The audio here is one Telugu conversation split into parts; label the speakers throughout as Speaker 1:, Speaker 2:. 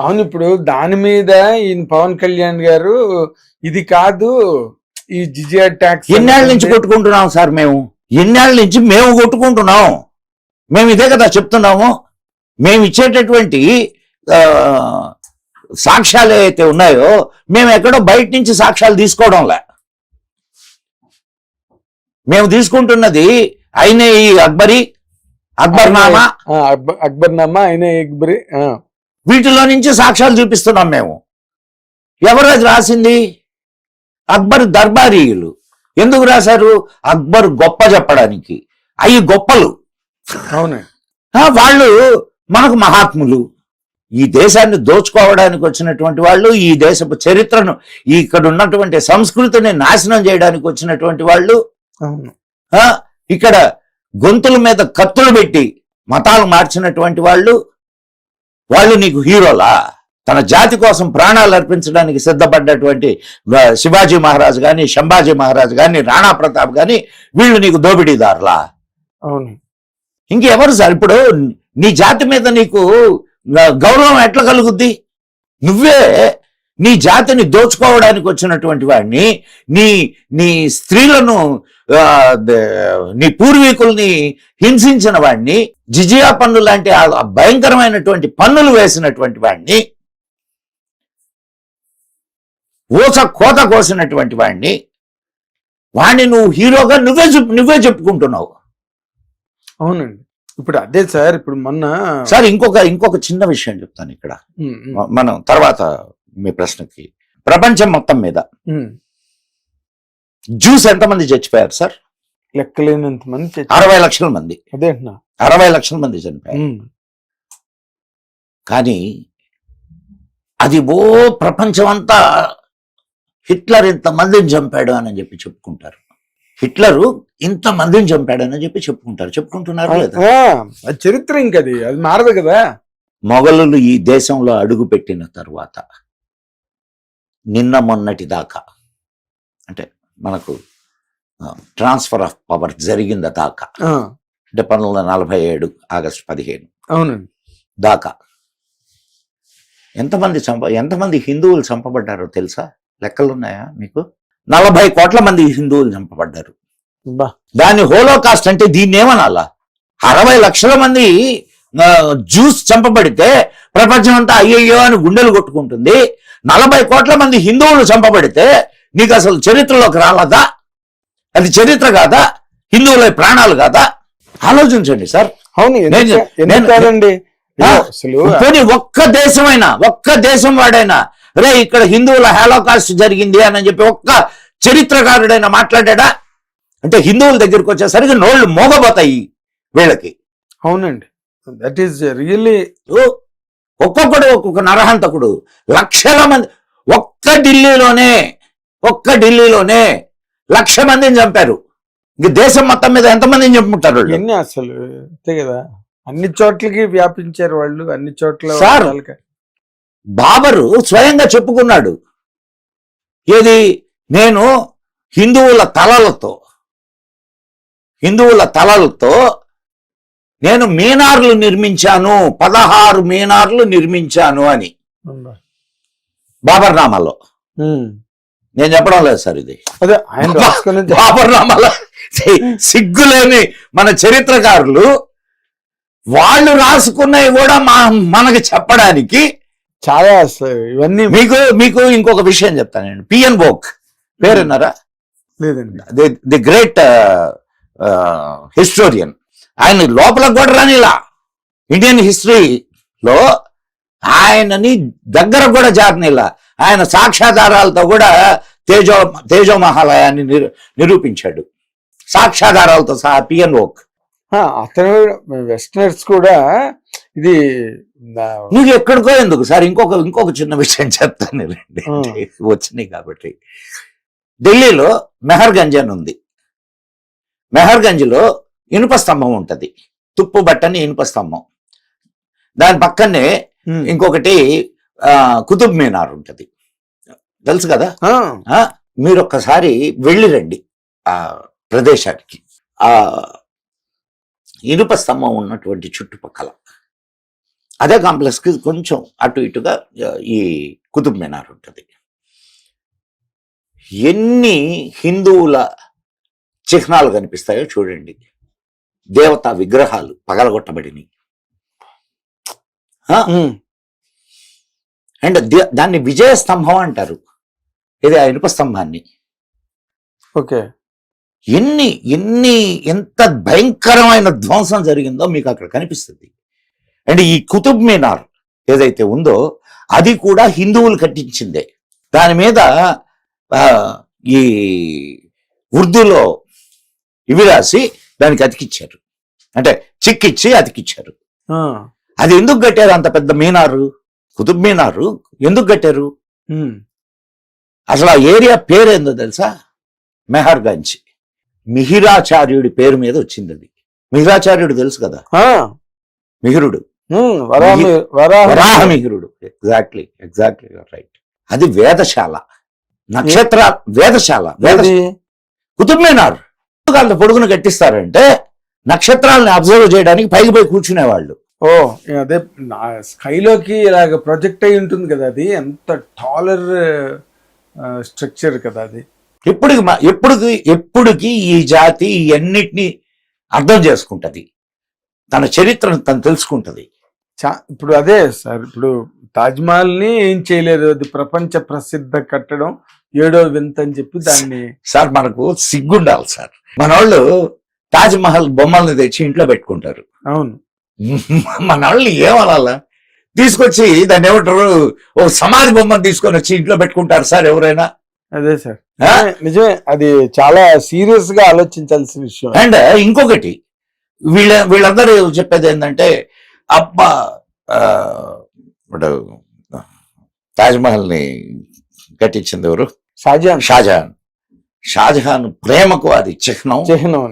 Speaker 1: అవును ఇప్పుడు దాని మీద ఈయన పవన్ కళ్యాణ్ గారు ఇది కాదు ఈ జిజియా ట్యాక్స్
Speaker 2: ఎన్నేళ్ళ నుంచి కొట్టుకుంటున్నాం సార్ మేము? ఎన్నేళ్ళ నుంచి మేము కొట్టుకుంటున్నాం? మేము ఇదే కదా చెప్తున్నాము. మేము ఇచ్చేటటువంటి సాక్ష్యాలు ఏవైతే ఉన్నాయో మేము ఎక్కడో బయట నుంచి సాక్ష్యాలు తీసుకోవడంలే. మేము తీసుకుంటున్నది అయినే ఈ అక్బరి అక్బర్నామా?
Speaker 1: అక్బర్ నామా ఆయన అక్బరి
Speaker 2: వీటిలో నుంచి సాక్ష్యాలు చూపిస్తున్నాం మేము. ఎవరు అది రాసింది? అక్బర్ దర్బారీయులు. ఎందుకు రాశారు? అక్బర్ గొప్ప చెప్పడానికి. అవి గొప్పలు.
Speaker 1: అవునండి
Speaker 2: ఆ, వాళ్ళు మనకు మహాత్ములు. ఈ దేశాన్ని దోచుకోవడానికి వచ్చినటువంటి వాళ్ళు ఈ దేశపు చరిత్రను ఇక్కడ ఉన్నటువంటి సంస్కృతిని నాశనం చేయడానికి వచ్చినటువంటి వాళ్ళు.
Speaker 1: అవును.
Speaker 2: ఆ, ఇక్కడ గొంతుల మీద కత్తులు పెట్టి మతాలు మార్చినటువంటి వాళ్ళు. వాళ్ళు నీకు హీరోలా? తన జాతి కోసం ప్రాణాలు అర్పించడానికి సిద్ధపడ్డటువంటి శివాజీ మహారాజ్ గాని శంభాజీ మహారాజ్ గాని రాణా ప్రతాప్ గాని వీళ్ళు నీకు దోపిడీదారులా?
Speaker 1: అవును.
Speaker 2: ఇంకెవరు సార్? ఇప్పుడు నీ జాతి మీద నీకు గౌరవం ఎట్లా కలుగుద్ది? నువ్వే నీ జాతిని దోచుకోవడానికి వచ్చినటువంటి వాడిని నీ నీ స్త్రీలను నీ పూర్వీకుల్ని హింసించిన వాడిని జిజియా పన్ను లాంటి భయంకరమైనటువంటి పన్నులు వేసినటువంటి వాడిని ఊస కోత కోసినటువంటి వాడిని వాడిని నువ్వు హీరోగా నువ్వే చెప్ నువ్వే చెప్పుకుంటున్నావు.
Speaker 1: అవునండి. ఇప్పుడు అదే సార్ ఇప్పుడు మొన్న
Speaker 2: సార్ ఇంకొక ఇంకొక చిన్న విషయం చెప్తాను ఇక్కడ. మనం తర్వాత మీ ప్రశ్నకి ప్రపంచం మొత్తం మీద. జ్యూస్ ఎంతమంది చచ్చిపోయారు సార్?
Speaker 1: లెక్కలేనంత మంది
Speaker 2: అరవై లక్షల మంది.
Speaker 1: అదే
Speaker 2: అరవై లక్షల మంది చనిపోయారు. కానీ అది ఓ ప్రపంచం అంతా హిట్లర్ ఇంత మందిని చంపాడు అని చెప్పి చెప్పుకుంటారు. హిట్లరు ఇంత మందిని చంపాడు అని చెప్పి చెప్పుకుంటారు. చెప్పుకుంటున్నారు లేదా?
Speaker 1: చరిత్ర ఇంకది. అది మారదు కదా.
Speaker 2: మొఘలులు ఈ దేశంలో అడుగుపెట్టిన తరువాత నిన్న మొన్నటి దాకా అంటే మనకు ట్రాన్స్ఫర్ ఆఫ్ పవర్ జరిగింద దాకా. అంటే పంతొమ్మిది వందల నలభై ఏడు ఆగస్టు పదిహేను.
Speaker 1: అవునండి.
Speaker 2: దాకా. ఎంతమంది చంప ఎంతమంది హిందువులు చంపబడ్డారో తెలుసా? లెక్కలు ఉన్నాయా మీకు? నలభై కోట్ల మంది హిందువులు చంపబడ్డారు. దాని హోలోకాస్ట్ అంటే దీన్ని ఏమనాలా అరవై లక్షల మంది జ్యూస్ చంపబడితే ప్రపంచం అంతా అయ్యయ్యో అని గుండెలు కొట్టుకుంటుంది. నలభై కోట్ల మంది హిందువులు చంపబడితే నీకు అసలు చరిత్రలోకి రాలదా? అది చరిత్ర కాదా? హిందువుల ప్రాణాలు కాదా? ఆలోచించండి సార్.
Speaker 1: అవును కాదండి?
Speaker 2: పోనీ ఒక్క దేశమైనా ఒక్క దేశం వాడైనా రే ఇక్కడ హిందువుల హాలోకాస్ట్ జరిగింది అని చెప్పి ఒక్క చరిత్రకారుడైనా మాట్లాడా అంటే హిందువుల దగ్గరికి వచ్చేసరికి నోళ్ళు మోగబోతాయి వీళ్ళకి.
Speaker 1: అవునండి. దట్ ఈస్ రియల్లీ
Speaker 2: ఒక్కొక్కడు ఒక్కొక్క నరహంతకుడు. లక్షల మంది ఒక్క ఢిల్లీలోనే ఒక్క ఢిల్లీలోనే లక్ష మందిని చంపారు. ఇంక దేశం మొత్తం మీద ఎంతమందిని చంపుకుంటారు వీళ్ళు?
Speaker 1: ఇవన్నీ అసలు? అంతే కదా. అన్ని చోట్లకి వ్యాపించారు వాళ్ళు అన్ని చోట్ల
Speaker 2: సార్, బాబరు స్వయంగా చెప్పుకున్నాడు. ఏది? నేను హిందువుల తలలతో హిందువుల తలలతో నేను మీనార్లు నిర్మించాను పదహారు మీనార్లు నిర్మించాను అని. బాబర్ నామాలో
Speaker 1: ఉమ్.
Speaker 2: నేను చెప్పడం లేదు సార్ ఇది.
Speaker 1: అదే ఆయన
Speaker 2: సిగ్గులేని మన చరిత్రకారులు వాళ్ళు రాసుకున్నవి కూడా మా మనకి చెప్పడానికి
Speaker 1: చాలా ఇవన్నీ
Speaker 2: మీకు మీకు ఇంకొక విషయం చెప్తాను నేను. పిఎన్ బోక్. పేరున్నారా?
Speaker 1: లేదండి.
Speaker 2: The the great historian. ఆయన లోపల కూడా రానిలా. ఇండియన్ హిస్టరీలో ఆయనని దగ్గర కూడా జారనిలా ఆయన సాక్ష్యాధారాలతో కూడా తేజో తేజో మహాలయాన్ని నిరు- నిరూపించాడు. సాక్ష్యాధారాలతో సహా పిఎన్ ఓక్.
Speaker 1: అతను వెస్టర్నర్స్ కూడా ఇది
Speaker 2: నువ్వు ఎక్కడికో ఎందుకు? సార్ ఇంకొక ఇంకొక చిన్న విషయం చెప్తాను రండి. వచ్చినాయి కాబట్టి. ఢిల్లీలో మెహర్గంజ్ అని ఉంది. మెహర్గంజ్లో ఇనుప స్తంభం ఉంటది. తుప్పు బట్టని ఇనుప స్తంభం. దాని పక్కనే. ఇంకొకటి కుతుబ్ మీనార్ ఉంటది. తెలుసు కదా? మీరు ఒక్కసారి వెళ్ళి రండి ఆ ప్రదేశానికి. ఆ ఇనుప స్తంభం ఉన్నటువంటి చుట్టుపక్కల. అదే కాంప్లెక్స్కి కొంచెం అటు ఇటుగా ఈ కుతుబ్ మినార్ ఉంటుంది. ఎన్ని హిందువుల చిహ్నాలు కనిపిస్తాయో చూడండి. దేవతా విగ్రహాలు పగలగొట్టబడినవి. అండ్ దాన్ని విజయ స్తంభం అంటారు. ఇది ఆ ఇనుప స్తంభాన్ని.
Speaker 1: ఓకే.
Speaker 2: ఎన్ని ఎన్ని ఎంత భయంకరమైన ధ్వంసం జరిగిందో మీకు అక్కడ కనిపిస్తుంది. అండ్ ఈ కుతుబ్ మినార్ ఏదైతే ఉందో అది కూడా హిందువులు కట్టించిందే. దాని మీద ఈ ఉర్దూలో ఇవి రాసి దానికి అతికిచ్చారు. అంటే చిక్కిచ్చి అతికిచ్చారు. అది ఎందుకు కట్టారు అంత పెద్ద మీనారు? కుతుబ్ మీనారు ఎందుకు కట్టారు? అసలు ఆ ఏరియా పేరేందో తెలుసా? మెహర్గంజ్ మిహిరాచార్యుడి పేరు మీద వచ్చింది అది. మిహిరాచార్యుడు తెలుసు కదా? మిహిరుడు.
Speaker 1: ఉమ్, వరాహి వరాహ
Speaker 2: వరాహ మిహిరుడు ఎగ్జాక్ట్లీ ఎగ్జాక్ట్లీ రైట్. అది వేదశాల. నక్షత్ర వేదశాల. వేద
Speaker 1: ఏది?
Speaker 2: కుతుబ్ మీనార్ పొడుగును కట్టిస్తారంటే నక్షత్రాలను అబ్జర్వ్ చేయడానికి పైకి పోయి కూర్చునేవాళ్ళు.
Speaker 1: ఓ అదే స్కైలోకి ఇలాగ ప్రొజెక్ట్ అయి ఉంటుంది కదా అది. ఎంత టాలర్ స్ట్రక్చర్ కదా అది.
Speaker 2: ఎప్పటికి ఎప్పటికి ఎప్పటికి ఈ జాతి ఈ అన్నిటినీ అర్థం చేసుకుంటది? తన చరిత్రను తను తెలుసుకుంటది.
Speaker 1: చా ఇప్పుడు అదే సార్ ఇప్పుడు తాజ్ మహల్ని ఏం చేయలేరు అది ప్రపంచ ప్రసిద్ధ కట్టడం ఏడో వింత అని చెప్పి దాన్ని
Speaker 2: సార్ మనకు సిగ్గుండాలి సార్. మన వాళ్ళు తాజ్ మహల్ బొమ్మల్ని తెచ్చి ఇంట్లో పెట్టుకుంటారు.
Speaker 1: అవును.
Speaker 2: మన వాళ్ళు ఏమనాలా? తీసుకొచ్చి దాన్ని ఏమంటారు? ఓ సమాధి బొమ్మను తీసుకొని వచ్చి ఇంట్లో పెట్టుకుంటారు సార్ ఎవరైనా?
Speaker 1: అదే సార్? నిజమే, అది చాలా సీరియస్గా ఆలోచించాల్సిన విషయం.
Speaker 2: అండ్ ఇంకొకటి వీళ్ళ వీళ్ళందరూ చెప్పేది ఏంటంటే అబ్బా ఇప్పుడు తాజ్ మహల్ని కట్టించింది ఎవరు?
Speaker 1: షాజహాన్.
Speaker 2: షాజహాన్. షాజహాన్ ప్రేమకు అది చిహ్నం.
Speaker 1: చిహ్నం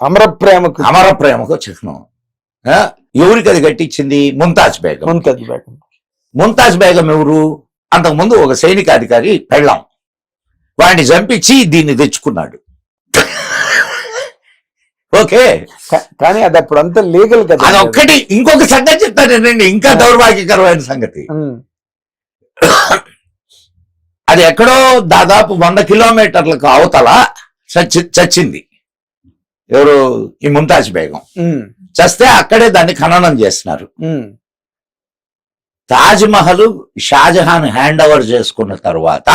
Speaker 1: అమర ప్రేమకు.
Speaker 2: అమర ప్రేమకు చిహ్నం. ఎవరికి అది కట్టించింది? ముంతాజ్ బేగం.
Speaker 1: ముంతజ్ బేగం.
Speaker 2: ముంతాజ్ బేగం ఎవరు? అంతకుముందు ఒక సైనికాధికారి పెళ్ళాం. వాడిని చంపించి దీన్ని తెచ్చుకున్నాడు. ఓకే.
Speaker 1: కానీ అది అప్పుడు అంతా లీగల్ కదా.
Speaker 2: అదొక్కటి ఇంకొక సంగతి చెప్తానండి ఇంకా దౌర్భాగ్యకరమైన సంగతి. అది ఎక్కడో దాదాపు వంద కిలోమీటర్లకు అవతల చచ్చి చచ్చింది. ఎవరు? ఈ ముంతాజ్ బేగం. చస్తే అక్కడే దాన్ని ఖననం చేస్తున్నారు.
Speaker 1: Um,
Speaker 2: Taj Mahal Shahjahan hand over చేసుకున్న తర్వాత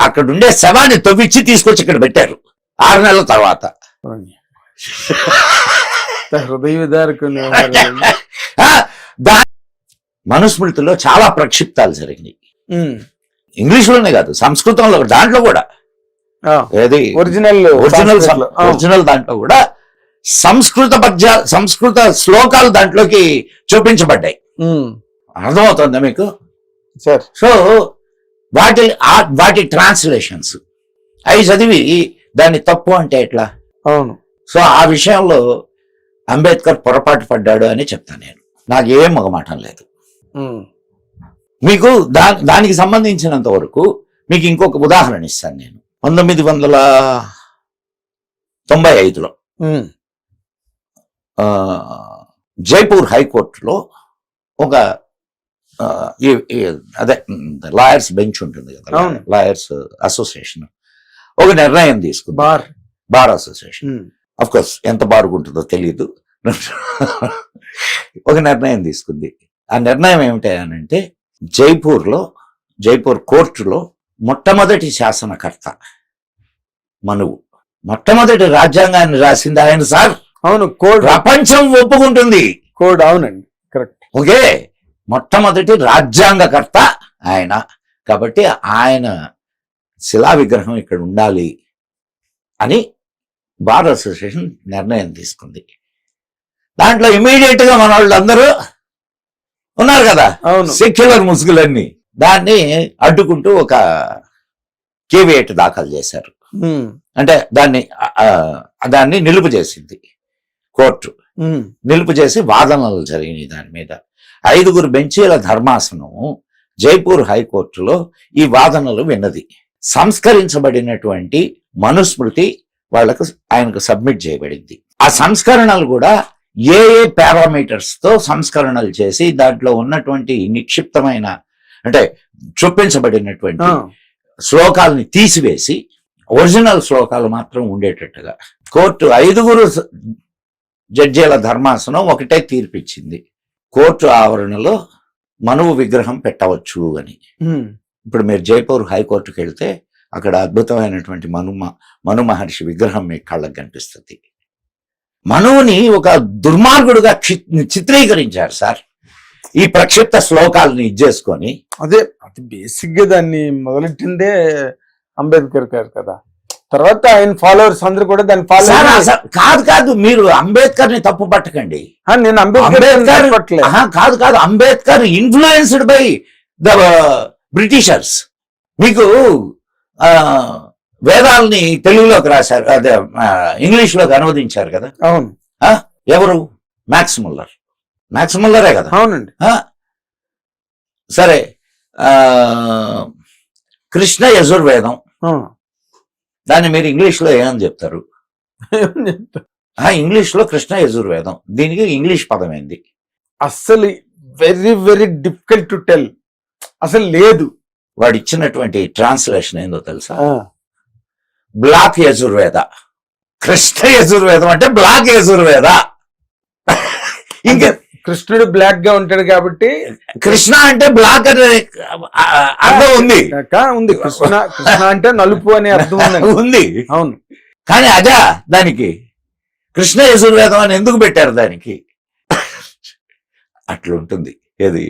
Speaker 2: అక్కడ ఉండే శవాన్ని తవ్విచ్చి తీసుకొచ్చి ఇక్కడ పెట్టారు. ఆరు నెలల తర్వాత. మనుస్మృతిలో చాలా ప్రక్షిప్తాలు జరిగినాయి. ఇంగ్లీష్లోనే కాదు సంస్కృతంలో దాంట్లో కూడా. ఏది?
Speaker 1: ఒరిజినల్
Speaker 2: ఒరిజినల్ ఒరిజినల్ దాంట్లో కూడా సంస్కృత పద్య సంస్కృత శ్లోకాలు దాంట్లోకి చూపించబడ్డాయి. అర్థమవుతుందా మీకు?
Speaker 1: సార్.
Speaker 2: సో వాటి వాటి ట్రాన్స్లేషన్స్ అవి చదివి దాన్ని తప్పు అంటే ఎట్లా?
Speaker 1: అవును.
Speaker 2: సో ఆ విషయంలో అంబేద్కర్ పొరపాటు పడ్డాడు అని చెప్తాను నేను. నాకు ఏం మొగమాటం లేదు. మీకు దా దానికి సంబంధించినంత వరకు మీకు ఇంకొక ఉదాహరణ ఇస్తాను నేను. పంతొమ్మిది వందల తొంభై ఐదులో. జైపూర్ హైకోర్టులో ఒక అదే లాయర్స్ బెంచ్ ఉంటుంది కదా. Lawyers association. ఒక నిర్ణయం తీసుకుంది.
Speaker 1: Bar.
Speaker 2: Bar association. Of course ఎంత బారుకుంటుందో తెలియదు ఒక నిర్ణయం తీసుకుంది. ఆ నిర్ణయం ఏమిటి అని అంటే జైపూర్లో జైపూర్ కోర్టులో మొట్టమొదటి శాసనకర్త మనువు. మొట్టమొదటి రాజ్యాంగాన్ని రాసింది ఆయన సార్.
Speaker 1: అవును కోడ్.
Speaker 2: ప్రపంచం ఒప్పుకుంటుంది.
Speaker 1: కోడ్ అవునండి కరెక్ట్.
Speaker 2: ఓకే మొట్టమొదటి రాజ్యాంగకర్త ఆయన. కాబట్టి ఆయన శిలా విగ్రహం ఇక్కడ ఉండాలి అని బార్ అసోసియేషన్ నిర్ణయం తీసుకుంది. దాంట్లో ఇమీడియట్గా మన వాళ్ళందరూ ఉన్నారు కదా
Speaker 1: అవును.
Speaker 2: సెక్యులర్ ముసుగులన్నీ. దాన్ని అడ్డుకుంటూ ఒక కేవియేట్ దాఖలు చేశారు. అంటే దాన్ని దాన్ని నిలుపు చేసింది. కోర్టు నిలుపు చేసి వాదనలు జరిగినాయి దాని మీద. ఐదుగురు బెంచీల ధర్మాసనం జైపూర్ హైకోర్టులో ఈ వాదనలు విన్నది. సంస్కరించబడినటువంటి మనుస్మృతి వాళ్ళకు ఆయనకు సబ్మిట్ చేయబడింది. ఆ సంస్కరణలు కూడా ఏ ఏ పారామీటర్స్తో సంస్కరణలు చేసి దాంట్లో ఉన్నటువంటి నిక్షిప్తమైన అంటే చొప్పించబడినటువంటి
Speaker 1: ఆ,
Speaker 2: శ్లోకాలని తీసివేసి ఒరిజినల్ శ్లోకాలు మాత్రం ఉండేటట్టుగా. కోర్టు ఐదుగురు జడ్జీల ధర్మాసనం ఒకటే తీర్పిచ్చింది. కోర్టు ఆవరణలో మనువు విగ్రహం పెట్టవచ్చు అని. ఇప్పుడు మీరు జైపూర్ హైకోర్టుకి వెళ్తే అక్కడ అద్భుతమైనటువంటి మను మను మహర్షి విగ్రహం మీ కళ్ళకు కనిపిస్తుంది. మనువుని ఒక దుర్మార్గుడుగా చిత్రీకరించారు సార్. ఈ ప్రక్షిప్త శ్లోకాలని ఇచ్చేసుకొని.
Speaker 1: అదే అది బేసిక్గా దాన్ని మొదలెట్టిందే అంబేద్కర్ గారు కదా. తర్వాత ఆయన ఫాలోవర్స్ అందరూ కూడా దాన్ని ఫాలో
Speaker 2: కాదు కాదు మీరు అంబేద్కర్ని తప్పు పట్టకండి.
Speaker 1: నేను అంబేద్కర్
Speaker 2: కాదు కాదు Ambedkar influenced by the Britishers మీకు వేదాల్ని తెలుగులోకి రాశారు అదే ఇంగ్లీష్లోకి అనువదించారు కదా?
Speaker 1: అవును.
Speaker 2: ఎవరు? Max Muller. మ్యాక్స్ ముల్లరే కదా?
Speaker 1: అవునండి?
Speaker 2: సరే కృష్ణ యజుర్వేదం. దాన్ని మీరు ఇంగ్లీష్లో ఏమని చెప్తారు? ఆ ఇంగ్లీష్లో కృష్ణ యజుర్వేదం. దీనికి ఇంగ్లీష్ పదం ఏంది
Speaker 1: అస్సలు very very difficult to tell. అసలు లేదు.
Speaker 2: వాడు ఇచ్చినటువంటి ట్రాన్స్లేషన్ ఏందో తెలుసా? బ్లాక్ యజుర్వేద. కృష్ణ యజుర్వేదం అంటే బ్లాక్ యజుర్వేద. ఇంకా
Speaker 1: కృష్ణుడు బ్లాక్గా ఉంటాడు కాబట్టి
Speaker 2: కృష్ణ అంటే బ్లాక్ అనే అర్థం ఉంది.
Speaker 1: ఉంది. కృష్ణ కృష్ణ అంటే నలుపు అనే అర్థం ఉందండి.
Speaker 2: ఉంది.
Speaker 1: అవును.
Speaker 2: కానీ అదా దానికి కృష్ణ యజుర్వేదం అని ఎందుకు పెట్టారు దానికి? అట్లుంటుంది. ఇది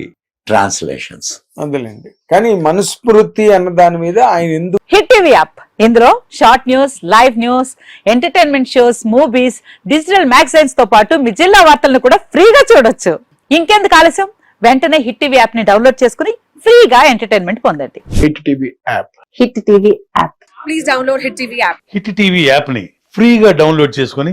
Speaker 2: ట్రాన్స్లేషన్స్.
Speaker 1: అందులేండి. కానీ మనస్ఫూర్తి అన్న దాని మీద ఆయన ఎందుకు
Speaker 3: హిట్ టీవీ యాప్. ఇందులో short news live news entertainment shows movies digital మ్యాగజైన్స్తో పాటు మీ జిల్లా వార్తలను కూడా ఫ్రీగా చూడొచ్చు. ఇంకెందుకు ఆలస్యం? వెంటనే హిట్ టీవీ యాప్ని డౌన్లోడ్ చేసుకుని ఫ్రీగా ఎంటర్టైన్మెంట్ పొందండి.
Speaker 4: Hit TV app.
Speaker 3: Hit TV app.
Speaker 5: Please download Hit TV app.
Speaker 6: Hit TV యాప్ని ఫ్రీగా డౌన్లోడ్ చేసుకొని